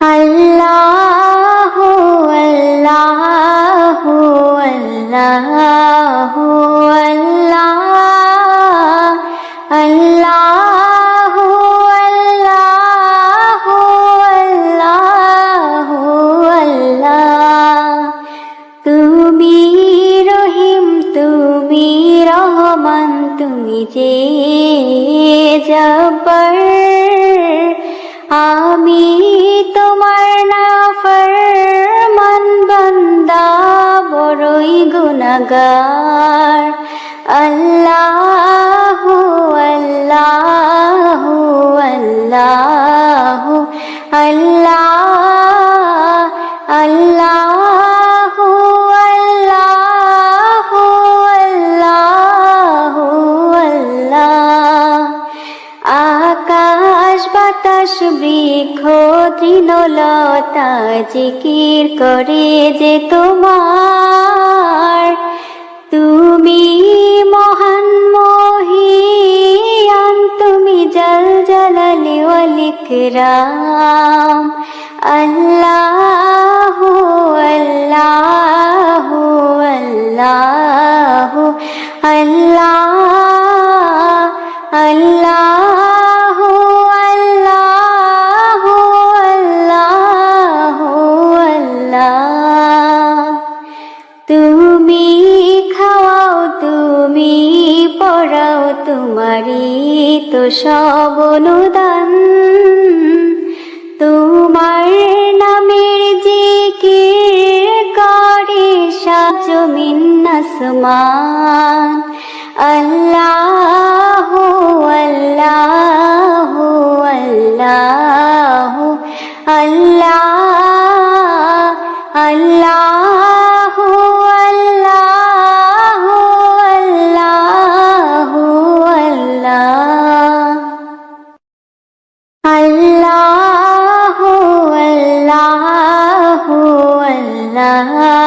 আল্লাহ আল্লাহ আল্লাহ আল্লাহ আল্লাহ আল্লাহ আল্লাহ আল্লাহ। তুমি রহিম তুমি রহমান তুমি আমি গুণাগার আল্লাহ আল্লাহ আল্লাহ আল্লাহ আল্লাহ বাতাস বৃক্ষ তৃণলতা জিকির করে যে তোমার ওয়ালিকরাম আল্লাহ আল্লাহ আল্লাহ আল্লাহ আল্লাহ আল্লাহ আল্লাহ আল্লাহ। তুমি খাওয়াও, তুমি পড়াও, তোমারই তো সব অনুদান। জমিন আসমান। আল্লাহ।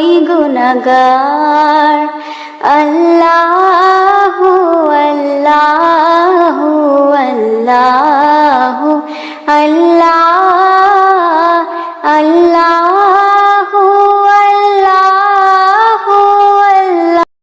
ওই গুণগার আল্লাহ আল্লাহ।